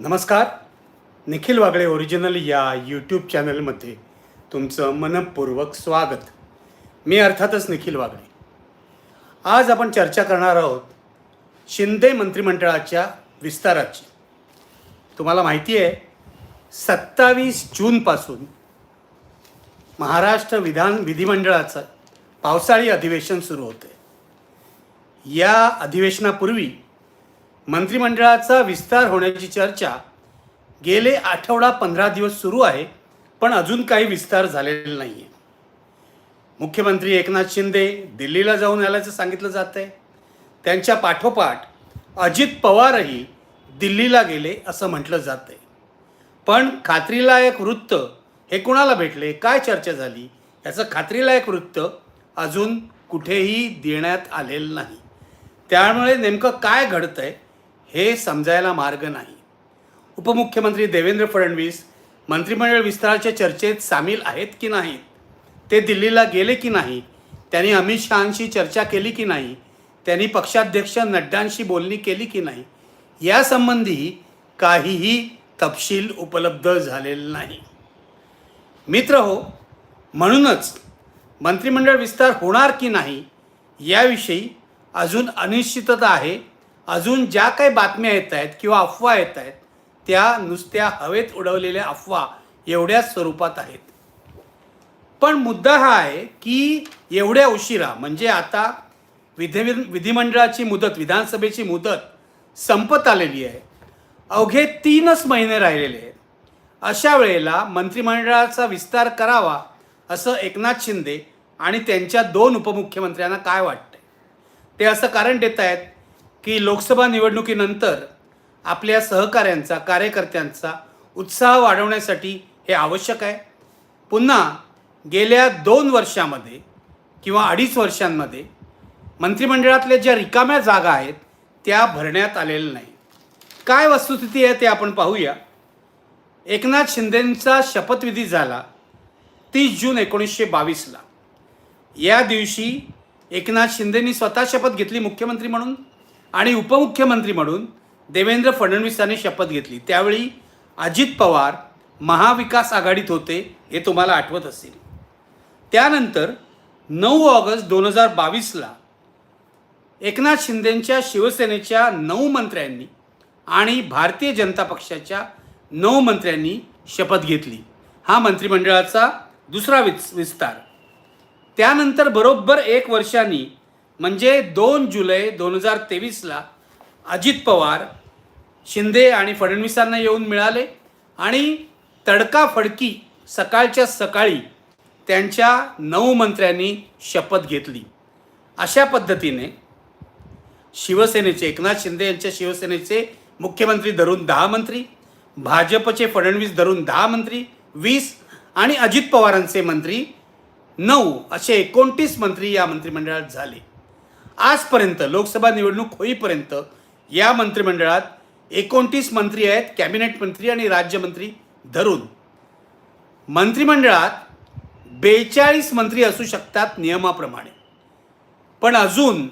नमस्कार. निखिल वागळे ओरिजिनल या यूट्यूब चॅनलमध्ये तुमचं मनपूर्वक स्वागत. मी अर्थातच निखिल वागळे. आज आपण चर्चा करणार आहोत शिंदे मंत्रिमंडळाच्या विस्ताराची. तुम्हाला माहिती आहे सत्तावीस जूनपासून महाराष्ट्र विधान विधिमंडळाचं पावसाळी अधिवेशन सुरू होते या अधिवेशनापूर्वी मंत्रिमंडळाचा विस्तार होण्याची चर्चा गेले आठवडा पंधरा दिवस सुरू आहे पण अजून काही विस्तार झालेला नाही आहे मुख्यमंत्री एकनाथ शिंदे दिल्लीला जाऊन आल्याचं सांगितलं जात आहे त्यांच्या पाठोपाठ अजित पवारही दिल्लीला गेले असं म्हटलं जात आहे पण खात्रीलायक वृत्त हे कुणाला भेटले? काय चर्चा झाली? याचं खात्रीलायक वृत्त अजून कुठेही देण्यात आलेलं नाही. त्यामुळे नेमकं काय घडतं आहे हे समजायला मार्ग नाही. उपमुख्यमंत्री देवेंद्र फडणवीस मंत्रिमंडळ विस्ताराच्या चर्चेत सामील आहेत की नाहीत? ते दिल्लीला गेले की नाही? त्यांनी अमित शहांशी चर्चा केली की नाही? त्यांनी पक्षाध्यक्ष नड्डांशी बोलणी केली की नाही? यासंबंधी काहीही तपशील उपलब्ध झालेला नाही. मित्र हो म्हणूनच मंत्रिमंडळ विस्तार होणार की नाही याविषयी अजून अनिश्चितता आहे अजून ज्या काही बातम्या येत आहेत किंवा अफवा येत आहेत त्या नुसत्या हवेत उडवलेल्या अफवा एवढ्याच स्वरूपात आहेत. पण मुद्दा हा आहे की एवढ्या उशिरा म्हणजे आता विधी विधिमंडळाची मुदत विधानसभेची मुदत संपत आलेली आहे. अवघे तीनच महिने राहिलेले आहेत. अशा वेळेला मंत्रिमंडळाचा विस्तार करावा असं एकनाथ शिंदे आणि त्यांच्या दोन उपमुख्यमंत्र्यांना काय वाटतं ते असं कारण देत आहेत की लोकसभा निवडणुकीनंतर आपल्या सहकाऱ्यांचा कार्यकर्त्यांचा उत्साह वाढवण्यासाठी हे आवश्यक आहे. पुन्हा गेल्या दोन वर्षामध्ये किंवा अडीच वर्षांमध्ये मंत्रिमंडळातल्या ज्या रिकाम्या जागा आहेत त्या भरण्यात आलेल्या नाही. काय वस्तुस्थिती आहे ते आपण पाहूया. एकनाथ शिंदेंचा शपथविधी झाला तीस जून एकोणीसशे बावीसला. या दिवशी एकनाथ शिंदेंनी स्वतः शपथ घेतली मुख्यमंत्री म्हणून. आणि उपमुख्यमंत्री म्हणून देवेंद्र फडणवीसांनी शपथ घेतली. त्यावेळी अजित पवार महाविकास आघाडीत होते हे तुम्हाला आठवत असेल. त्यानंतर नऊ ऑगस्ट दोन हजार बावीसला एकनाथ शिंदेंच्या शिवसेनेच्या नऊ मंत्र्यांनी आणि भारतीय जनता पक्षाच्या नऊ मंत्र्यांनी शपथ घेतली. हा मंत्रिमंडळाचा दुसरा विस विस्तार. त्यानंतर बरोबर एक वर्षांनी म्हणजे दोन जुलै दोन हजार तेवीसला अजित पवार शिंदे आणि फडणवीसांना येऊन मिळाले आणि तडकाफडकी सकाळच्या सकाळी त्यांच्या नऊ मंत्र्यांनी शपथ घेतली. अशा पद्धतीने शिवसेनेचे एकनाथ शिंदे यांच्या शिवसेनेचे मुख्यमंत्री धरून दहा मंत्री भाजपचे फडणवीस धरून दहा मंत्री वीस आणि अजित पवारांचे मंत्री नऊ असे एकोणतीस मंत्री या मंत्रिमंडळात झाले. आजपर्यंत लोकसभा निवडणूक होईपर्यंत या मंत्रिमंडळात एकोणतीस मंत्री आहेत कॅबिनेट मंत्री आणि राज्यमंत्री धरून. मंत्रिमंडळात बेचाळीस मंत्री असू शकतात नियमाप्रमाणे. पण अजून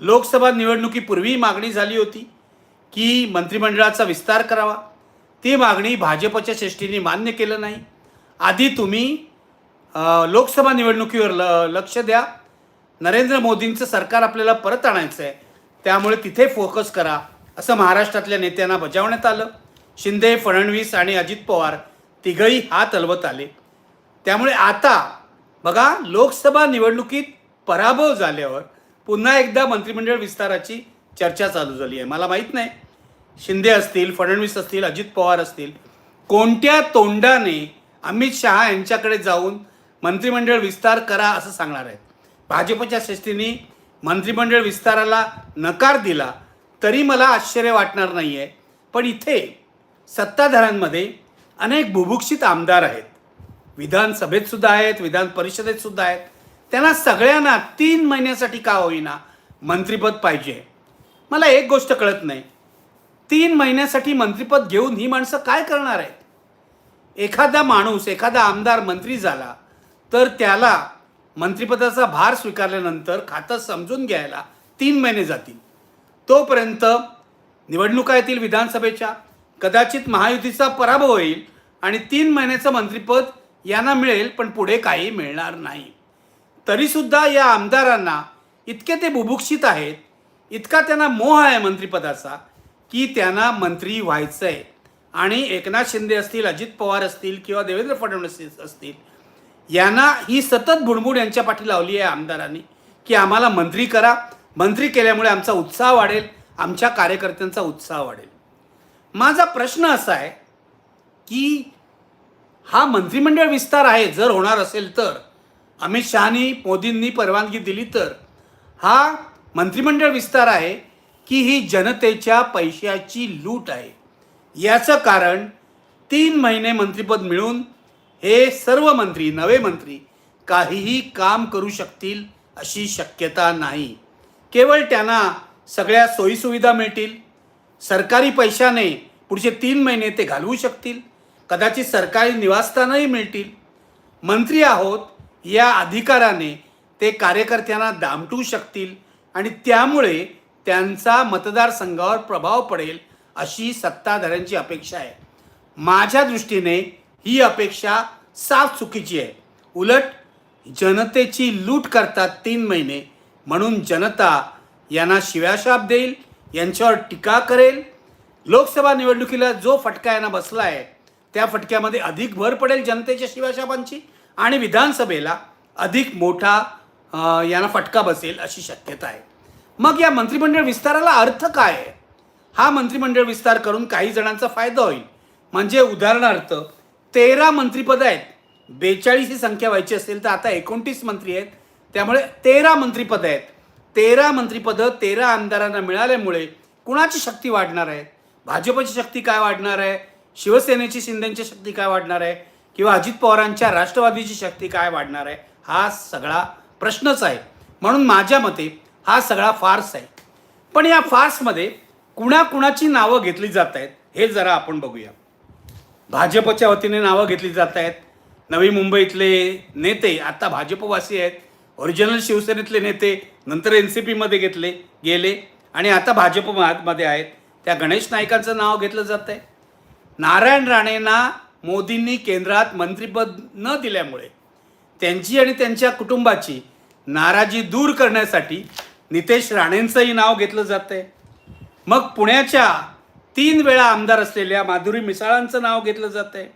लोकसभा निवडणुकीपूर्वी मागणी झाली होती की मंत्रिमंडळाचा विस्तार करावा. ती मागणी भाजपच्या श्रेष्ठींनी मान्य केलं नाही. आधी तुम्ही लोकसभा निवडणुकीवर ल लक्ष द्या. नरेंद्र मोदींचं सरकार आपल्याला परत आणायचं आहे त्यामुळे तिथे फोकस करा असं महाराष्ट्रातल्या नेत्यांना बजावण्यात आलं. शिंदे फडणवीस आणि अजित पवार तिघही हात हलवत आले. त्यामुळे आता बघा लोकसभा निवडणुकीत पराभव झाल्यावर पुन्हा एकदा मंत्रिमंडळ विस्ताराची चर्चा चालू झाली आहे. मला माहीत नाही. शिंदे असतील फडणवीस असतील अजित पवार असतील कोणत्या तोंडाने अमित शहा यांच्याकडे जाऊन मंत्रिमंडळ विस्तार करा असं सांगणार आहेत? भाजपच्या श्रेष्ठींनी मंत्रिमंडळ विस्ताराला नकार दिला तरी मला आश्चर्य वाटणार नाही आहे पण इथे सत्ताधाऱ्यांमध्ये अनेक बुभुक्षित आमदार आहेत. विधानसभेतसुद्धा आहेत विधान परिषदेतसुद्धा आहेत. त्यांना सगळ्यांना तीन महिन्यासाठी का होईना मंत्रिपद पाहिजे? मला एक गोष्ट कळत नाही. तीन महिन्यासाठी मंत्रिपद घेऊन ही माणसं काय करणार आहेत? एखादा माणूस एखादा आमदार मंत्री झाला तर त्याला मंत्रिपदाचा भार स्वीकारल्यानंतर खातं समजून घ्यायला तीन महिने जातील. तोपर्यंत निवडणुका येतील विधानसभेच्या कदाचित महायुतीचा पराभव होईल आणि तीन महिन्याचं मंत्रिपद यांना मिळेल पण पुढे काही मिळणार नाही. तरीसुद्धा या आमदारांना इतके ते बुभुक्षित आहेत इतका त्यांना मोह आहे मंत्रिपदाचा की त्यांना मंत्री व्हायचं आहे आणि एकनाथ शिंदे असतील अजित पवार असतील किंवा देवेंद्र फडणवीस असतील यांना ही सतत बुडबुड यांच्या पाठी लावली आहे आमदारांनी की आम्हाला मंत्री करा. मंत्री केल्यामुळे आमचा उत्साह वाढेल आमच्या कार्यकर्त्यांचा उत्साह वाढेल. माझा प्रश्न असा आहे की हा मंत्रिमंडळ विस्तार आहे जर होणार असेल तर अमित शहानी मोदींनी परवानगी दिली तर हा मंत्रिमंडळ विस्तार आहे की ही जनतेच्या पैशाची लूट आहे. याचं कारण तीन महिने मंत्रिपद मिळून हे सर्व मंत्री नवे मंत्री काहीही काम करू शकतील अशी शक्यता नाही. केवळ त्यांना सगळ्या सोयीसुविधा मिळतील. सरकारी पैशाने पुढचे तीन महिने ते घालवू शकतील. कदाचित सरकारी निवासस्थानही मिळतील. मंत्री आहोत या अधिकाराने ते कार्यकर्त्यांना दामटू शकतील आणि त्यामुळे त्यांचा मतदारसंघावर प्रभाव पडेल अशी सत्ताधाऱ्यांची अपेक्षा आहे. माझ्या दृष्टीने ही अपेक्षा साफ चुकीची आहे. उलट जनतेची लूट करतात तीन महिने. म्हणून जनता यांना शिव्याशाप देईल यांच्यावर टीका करेल. लोकसभा निवडणुकीला जो फटका यांना बसला आहे त्या फटक्यामध्ये अधिक भर पडेल जनतेच्या शिवाशापांची आणि विधानसभेला अधिक मोठा यांना फटका बसेल अशी शक्यता आहे. मग या मंत्रिमंडळ विस्ताराला अर्थ काय आहे? हा मंत्रिमंडळ विस्तार करून काही जणांचा फायदा होईल. म्हणजे उदाहरणार्थ तेरा मंत्रिपदं आहेत. बेचाळीस ही संख्या व्हायची असेल तर आता एकोणतीस मंत्री आहेत. त्यामुळे तेरा मंत्रिपदं आहेत. तेरा मंत्रिपदं तेरा आमदारांना मिळाल्यामुळे कुणाची शक्ती वाढणार आहे? भाजपची शक्ती काय वाढणार आहे? शिवसेनेची शिंदेची शक्ती काय वाढणार आहे? किंवा अजित पवारांच्या राष्ट्रवादीची शक्ती काय वाढणार आहे? हा सगळा प्रश्नच आहे. म्हणून माझ्या मते हा सगळा फार्स आहे. पण या फार्समध्ये कुणाकुणाची नावं घेतली जात आहेत हे जरा आपण बघूया. भाजपच्या वतीने नावं घेतली जात आहेत. नवी मुंबईतले नेते आता भाजपवासी आहेत. ओरिजिनल शिवसेनेतले नेते नंतर एन सी पीमध्ये घेतले गेले. आणि आता भाजपमध्ये आहेत. त्या गणेश नाईकांचं नाव घेतलं जात आहे नारायण राणेंना मोदींनी केंद्रात मंत्रिपद न दिल्यामुळे त्यांची आणि त्यांच्या कुटुंबाची नाराजी दूर करण्यासाठी नितेश राणेंचंही नाव घेतलं जात आहे मग पुण्याच्या तीन वेळा आमदार असलेल्या माधुरी मिसाळांचं नाव घेतलं जात आहे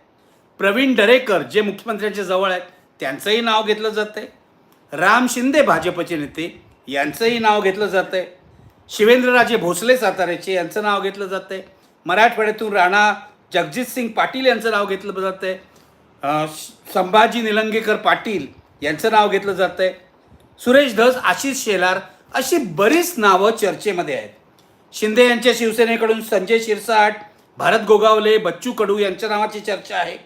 प्रवीण दरेकर जे मुख्यमंत्र्यांच्या जवळ आहेत त्यांचंही नाव घेतलं जात आहे राम शिंदे भाजपचे नेते यांचंही नाव घेतलं जात आहे शिवेंद्रराजे भोसले साताऱ्याचे यांचं नाव घेतलं जात आहे मराठवाड्यातून राणा जगजित सिंग पाटील यांचं नाव घेतलं जात आहे संभाजी निलंगेकर पाटील यांचं नाव घेतलं जात आहे सुरेश धस आशिष शेलार अशी बरीच नावं चर्चेमध्ये आहेत. शिंदे यांच्या शिवसेनेकडून संजय शिरसाट भारत गोगावले बच्चू कडू यांच्या नावाची चर्चा आहे.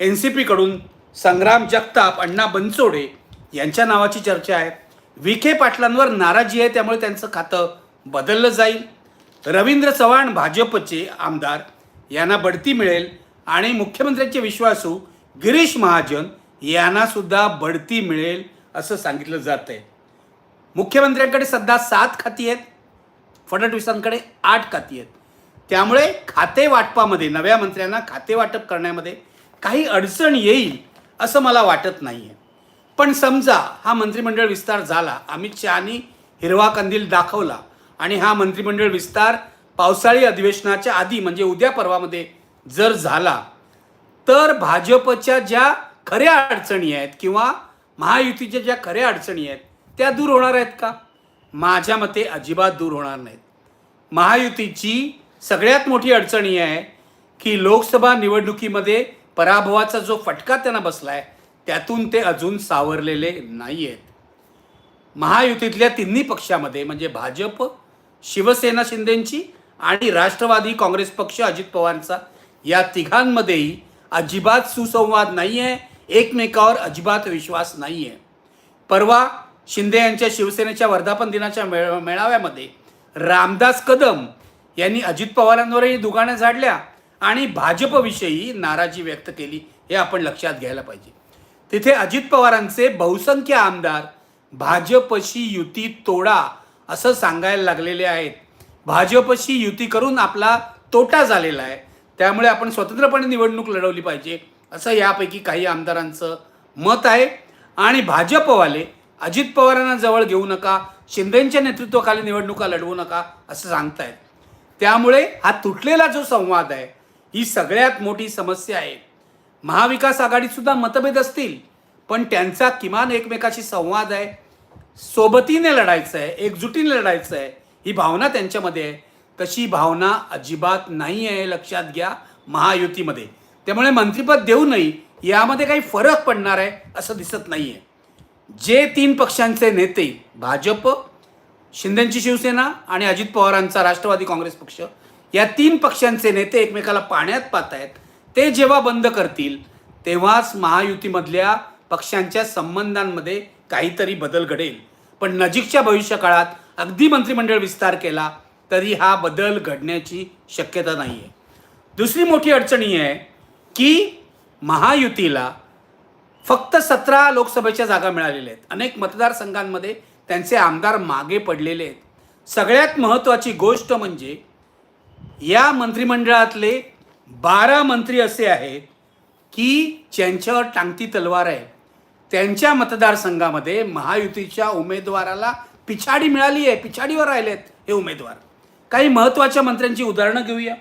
एन सी पीकडून संग्राम जगताप अण्णा बनसोडे यांच्या नावाची चर्चा आहे. विखे पाटलांवर नाराजी आहे त्यामुळे त्यांचं खातं बदललं जाईल. रवींद्र चव्हाण भाजपचे आमदार यांना बढती मिळेल. आणि मुख्यमंत्र्यांचे विश्वासू गिरीश महाजन यांनासुद्धा बढती मिळेल असं सांगितलं जात आहे मुख्यमंत्र्यांकडे सध्या सात खाती आहेत. फडणवीसांकडे आठ खाती आहेत. त्यामुळे खाते वाटपामध्ये नव्या मंत्र्यांना खाते वाटप करण्यामध्ये काही अडचण येईल असं मला वाटत नाही आहे पण समजा हा मंत्रिमंडळ विस्तार झाला अमित शहानी हिरवा कंदील दाखवला आणि हा मंत्रिमंडळ विस्तार पावसाळी अधिवेशनाच्या आधी म्हणजे उद्या परवामध्ये जर झाला तर भाजपच्या ज्या खऱ्या अडचणी आहेत किंवा महायुतीच्या ज्या खऱ्या अडचणी आहेत त्या दूर होणार आहेत का? माझ्या मते अजिबात दूर होणार नाहीत. महायुतीची सगळ्यात मोठी अडचण ही आहे की लोकसभा निवडणुकीमध्ये पराभवाचा जो फटका त्यांना बसला आहे त्यातून ते अजून सावरलेले नाही आहेत महायुतीतल्या तिन्ही पक्षामध्ये म्हणजे भाजप शिवसेना शिंदेंची आणि राष्ट्रवादी काँग्रेस पक्ष अजित पवारांचा या तिघांमध्येही अजिबात सुसंवाद नाही आहे एकमेकावर अजिबात विश्वास नाही आहे परवा शिंदे यांच्या शिवसेनेच्या वर्धापन दिनाच्या मेळ मेळाव्यामध्ये रामदास कदम यांनी अजित पवारांवरही दुगाण्या झाडल्या आणि भाजपविषयी नाराजी व्यक्त केली हे आपण लक्षात घ्यायला पाहिजे. तिथे अजित पवारांचे बहुसंख्य आमदार भाजपशी युती तोडा असं सांगायला लागलेले आहेत. भाजपशी युती करून आपला तोटा झालेला आहे. त्यामुळे आपण स्वतंत्रपणे निवडणूक लढवली पाहिजे असं यापैकी काही आमदारांचं मत आहे. आणि भाजपवाले अजित पवारांना जवळ घेऊ नका शिंदेच्या नेतृत्वाखाली निवडणुका लढवू नका असं सांगतायत. त्यामुळे हा तुटलेला जो संवाद आहे ही सगळ्यात मोठी समस्या आहे. महाविकास आघाडीत सुद्धा मतभेद असतील पण त्यांचा किमान एकमेकाशी संवाद आहे. सोबतीने लढायचं आहे एकजुटीने लढायचं आहे ही भावना त्यांच्यामध्ये आहे. तशी भावना अजिबात नाही आहे लक्षात घ्या महायुतीमध्ये. त्यामुळे मंत्रिपद देऊनही यामध्ये काही फरक पडणार आहे असं दिसत नाही आहे जे तीन पक्षांचे नेते भाजप शिंदेची शिवसेना आणि अजित पवारांचा राष्ट्रवादी काँग्रेस पक्ष या तीन पक्षांचे नेते एकमेकाला पाण्यात पाहत आहेत ते जेव्हा बंद करतील तेव्हाच महायुतीमधल्या पक्षांच्या संबंधांमध्ये काहीतरी बदल घडेल. पण नजीकच्या भविष्यकाळात अगदी मंत्रिमंडळ विस्तार केला तरी हा बदल घडण्याची शक्यता नाही आहे दुसरी मोठी अडचण ही आहे की महायुतीला फक्त सतरा लोकसभेच्या जागा मिळालेल्या आहेत. अनेक मतदारसंघांमध्ये त्यांचे आमदार मागे पडलेले आहेत. सगळ्यात महत्त्वाची गोष्ट म्हणजे या मंत्रिमंडळातले बारा मंत्री असे आहेत की ज्यांच्यावर टांगती तलवार आहे. त्यांच्या मतदारसंघामध्ये महायुतीच्या उमेदवाराला पिछाडी मिळाली आहे पिछाडीवर राहिले आहेत हे उमेदवार. काही महत्त्वाच्या मंत्र्यांची उदाहरणं घेऊया.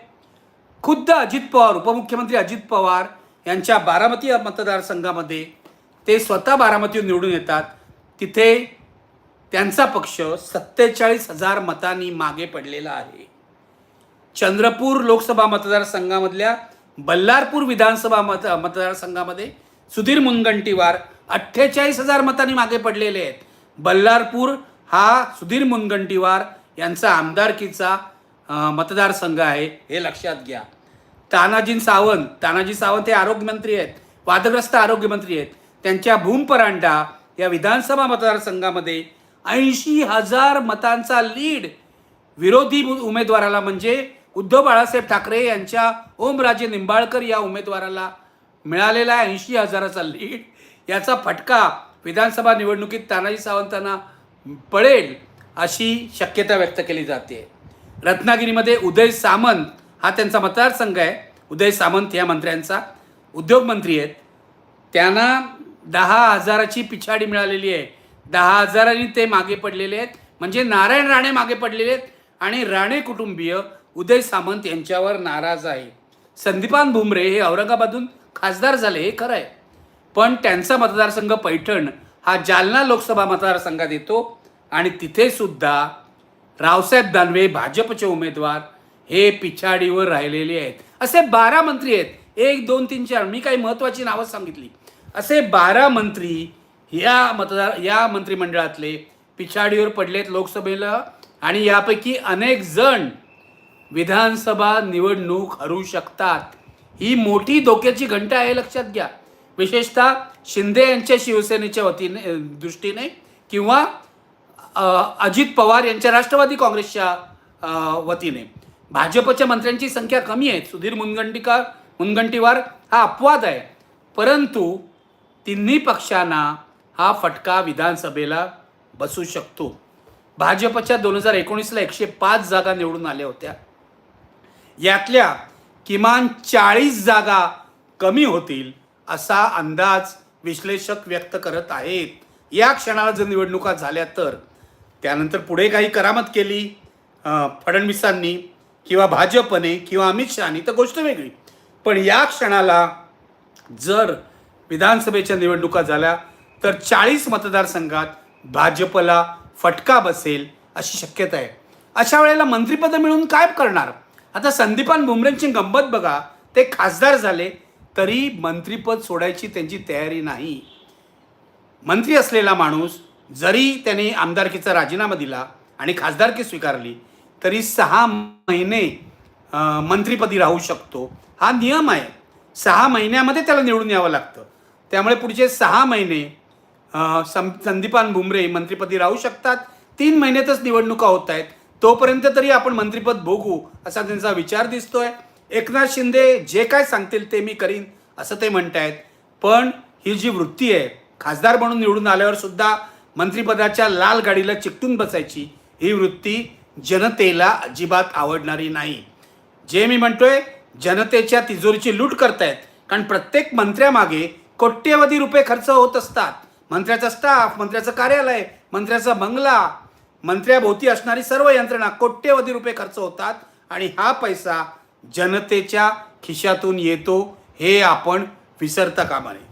खुद्द अजित पवार उपमुख्यमंत्री अजित पवार यांच्या बारामती मतदारसंघामध्ये ते स्वतः बारामतीहून निवडून येतात. तिथे त्यांचा पक्ष सत्तेचाळीस हजार मतांनी मागे पडलेला आहे. चंद्रपूर लोकसभा मतदारसंघामधल्या बल्लारपूर विधानसभा मत मतदारसंघामध्ये सुधीर मुनगंटीवार अठ्ठेचाळीस हजार मतांनी मागे पडलेले आहेत. बल्लारपूर हा सुधीर मुनगंटीवार यांचा आमदारकीचा मतदारसंघ आहे हे लक्षात घ्या. तानाजी सावंत तानाजी सावंत हे आरोग्यमंत्री आहेत वादग्रस्त आरोग्यमंत्री आहेत. त्यांच्या भूमपरांडा या विधानसभा मतदारसंघामध्ये ऐंशी हजार मतांचा लीड विरोधी उमेदवाराला म्हणजे उद्धव बाळासाहेब ठाकरे यांच्या ओमराजे निंबाळकर या उमेदवाराला मिळालेला ऐंशी हजाराचा लीड. याचा फटका विधानसभा निवडणुकीत तानाजी सावंतांना पडेल अशी शक्यता व्यक्त केली जाते. रत्नागिरीमध्ये उदय सामंत हा त्यांचा मतदारसंघ आहे. उदय सामंत या मंत्र्यांचा. उद्योगमंत्री आहेत. त्यांना दहा हजाराची पिछाडी मिळालेली आहे. दहा हजारांनी ते मागे पडलेले आहेत. म्हणजे नारायण राणे मागे पडलेले आहेत. आणि राणे कुटुंबीय उदय सामंत यांच्यावर नाराज आहे. संदीपान भुमरे हे औरंगाबादहून खासदार झाले हे खरं आहे. पण त्यांचा मतदारसंघ पैठण हा जालना लोकसभा मतदारसंघात येतो. आणि तिथेसुद्धा रावसाहेब दानवे भाजपचे उमेदवार हे पिछाडीवर राहिलेले आहेत. असे बारा मंत्री आहेत. एक दोन तीन चार. मी काही महत्त्वाची नावं सांगितली. असे बारा मंत्री या मतदार या मंत्रिमंडळातले पिछाडीवर पडलेत लोकसभेला आणि यापैकी अनेक जण विधानसभा निवडणूक हरू शकतात. ही मोठी धोक्याची घंटा आहे लक्षात घ्या. विशेषतः शिंदे यांच्या शिवसेनेच्या वतीने दृष्टीने किंवा अजित पवार यांच्या राष्ट्रवादी काँग्रेसच्या वतीने. भाजपच्या मंत्र्यांची संख्या कमी आहे सुधीर मुनगंटीकार मुनगंटीवार हा अपवाद आहे. परंतु तिन्ही पक्षांना हा फटका विधानसभेला बसू शकतो. भाजपच्या दोन हजार एकोणीसला एकशे पाच जागा निवडून आल्या होत्या. यातल्या किमान चाळीस जागा कमी होतील असा अंदाज विश्लेषक व्यक्त करत आहेत. या क्षणाला जर निवडणुका झाल्या तर. त्यानंतर पुढे काही करामत केली फडणवीसांनी. किंवा भाजपने किंवा अमित शहानी तर गोष्ट वेगळी. पण या क्षणाला जर विधानसभेच्या निवडणुका झाल्या तर चाळीस मतदारसंघात भाजपला फटका बसेल अशी शक्यता आहे. अशा वेळेला मंत्रिपदं मिळून काय करणार? आता संदीपान भुमरेंची गंमत बघा. ते खासदार झाले तरी मंत्रिपद सोडायची त्यांची तयारी नाही. मंत्री असलेला माणूस जरी त्याने आमदारकीचा राजीनामा दिला आणि खासदारकी स्वीकारली तरी सहा महिने मंत्रीपदी राहू शकतो. हा नियम आहे. सहा महिन्यामध्ये त्याला निवडून यावं लागतं. त्यामुळे पुढचे सहा महिने सं संदीपान भुमरे मंत्रीपदी राहू शकतात. तीन महिन्यातच निवडणुका होत आहेत. तोपर्यंत तरी आपण मंत्रिपद भोगू असा त्यांचा विचार दिसतोय. एकनाथ शिंदे जे काय सांगतील ते मी करीन असं ते म्हणतायत. पण ही जी वृत्ती आहे खासदार म्हणून निवडून आल्यावर सुद्धा मंत्रिपदाच्या लाल गाडीला चिकटून बसायची ही वृत्ती जनतेला अजिबात आवडणारी नाही. जे मी म्हणतोय जनतेच्या तिजोरीची लूट करतायत. कारण प्रत्येक मंत्र्यामागे कोट्यवधी रुपये खर्च होत असतात. मंत्र्याचा स्टाफ मंत्र्याचं कार्यालय मंत्र्याचा बंगला मंत्र्याभोवती असणारी सर्व यंत्रणा कोट्यवधी रुपये खर्च होतात. आणि हा पैसा जनतेच्या खिशातून येतो हे आपण विसरता कामा नये.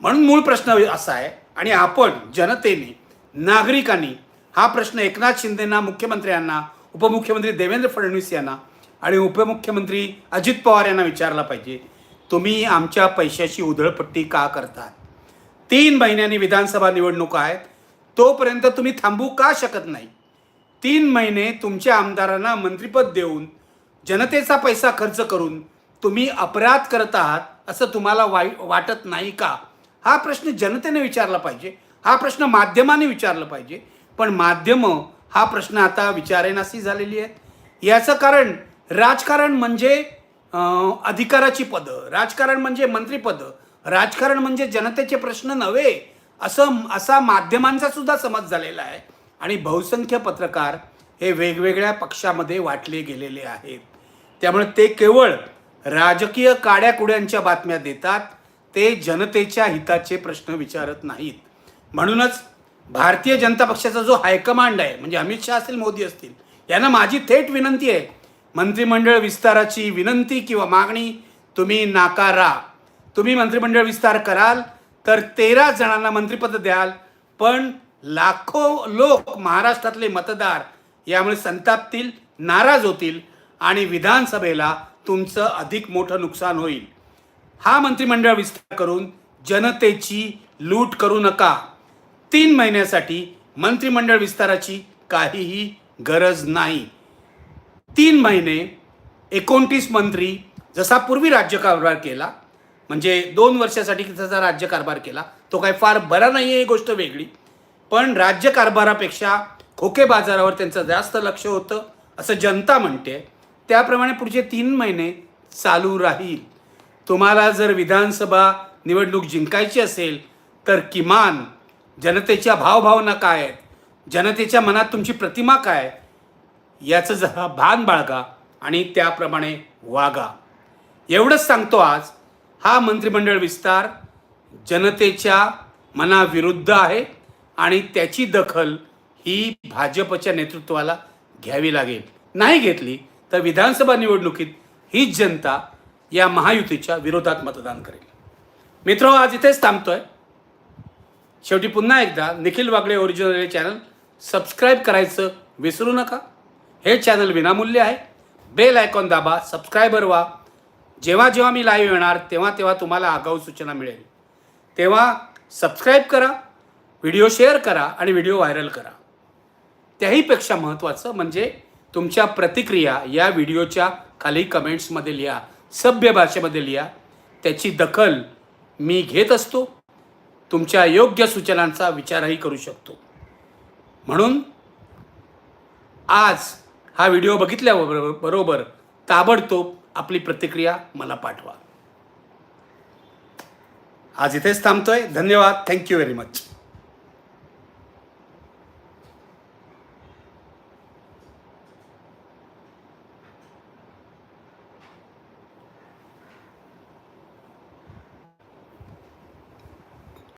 म्हणून मूळ प्रश्न असा आहे. आणि आपण जनतेने नागरिकांनी हा प्रश्न एकनाथ शिंदेना मुख्यमंत्र्यांना उपमुख्यमंत्री देवेंद्र फडणवीस यांना आणि उपमुख्यमंत्री अजित पवार यांना विचारला पाहिजे. तुम्ही आमच्या पैशाची उधळपट्टी का करतात? तीन महिन्यांनी विधानसभा निवडणुका आहेत. तोपर्यंत तुम्ही थांबू का शकत नाही? तीन महिने तुमच्या आमदारांना मंत्रिपद देऊन जनतेचा पैसा खर्च करून तुम्ही अपराध करत आहात असं तुम्हाला वाई वाटत नाही का? हा प्रश्न जनतेने विचारला पाहिजे. हा प्रश्न माध्यमाने विचारला पाहिजे. पण माध्यमं हा प्रश्न आता विचारेनासी झालेली आहेत. याचं कारण राजकारण म्हणजे अधिकाराची पदं राजकारण म्हणजे मंत्रीपद राजकारण म्हणजे जनतेचे प्रश्न नव्हे असं असा माध्यमांचा सुद्धा समज झालेला आहे. आणि बहुसंख्य पत्रकार हे वेगवेगळ्या पक्षामध्ये वाटले गेलेले आहेत. त्यामुळे ते केवळ राजकीय काड्याकुड्यांच्या बातम्या देतात ते जनतेच्या हिताचे प्रश्न विचारत नाहीत. म्हणूनच भारतीय जनता पक्षाचा जो हायकमांड आहे म्हणजे अमित शहा असतील मोदी असतील यांना माझी थेट विनंती आहे. मंत्रिमंडळ विस्ताराची विनंती किंवा मागणी तुम्ही नाकारा तुम्ही मंत्रिमंडळ विस्तार कराल तर तेरा जणांना मंत्रिपद द्याल पण लाखो लोक महाराष्ट्रातले मतदार यामुळे संतापतील नाराज होतील आणि विधानसभेला तुमचं अधिक मोठं नुकसान होईल. हा मंत्रिमंडळ विस्तार करून जनतेची लूट करू नका. तीन महिन्यासाठी मंत्रिमंडळ विस्ताराची काहीही गरज नाही. तीन महिने एकोणतीस मंत्री जसा पूर्वी राज्यकारभार केला म्हणजे दोन वर्षासाठी त्याचा राज्यकारभार केला तो काही फार बरा नाही आहे ही गोष्ट वेगळी. पण राज्यकारभारापेक्षा खोके बाजारावर त्यांचं जास्त लक्ष होतं असं जनता म्हणते. त्याप्रमाणे पुढचे तीन महिने चालू राहील. तुम्हाला जर विधानसभा निवडणूक जिंकायची असेल तर किमान जनतेच्या भावभावना काय आहेत? जनतेच्या मनात तुमची प्रतिमा काय आहे, याचं जरा भान बाळगा आणि त्याप्रमाणे वागा. एवढंच सांगतो आज हा मंत्रिमंडळ विस्तार जनतेच्या मनाविरुद्ध आहे आणि त्याची दखल ही भाजपच्या नेतृत्वाला घ्यावी लागेल. नाही घेतली तर विधानसभा निवडणुकीत हीच जनता या महायुतीच्या विरोधात मतदान करेल. मित्र आज इथेच थांबतोय. शेवटी पुन्हा एकदा निखिल वागळे ओरिजिनल हे चॅनल सबस्क्राईब करायचं विसरू नका. हे चॅनल विनामूल्य आहे. बेल आयकॉन दाबा सबस्क्रायबर व्हा. जेव्हा जेव्हा मी लाईव्ह येणार तेव्हा तेव्हा तुम्हाला आगाऊ सूचना मिळेल. तेव्हा सबस्क्राईब करा व्हिडिओ शेअर करा आणि व्हिडिओ व्हायरल करा. त्याहीपेक्षा महत्त्वाचं म्हणजे तुमच्या प्रतिक्रिया या व्हिडिओच्या खाली कमेंट्समध्ये लिहा सभ्य भाषेमध्ये लिहा. त्याची दखल मी घेत असतो. तुमच्या योग्य सूचनांचा विचारही करू शकतो. म्हणून आज हा व्हिडिओ बघितल्याबरोबर बरोबर ताबडतोब आपली प्रतिक्रिया मला पाठवा. आज इथेच थांबतोय. धन्यवाद. Thank you very much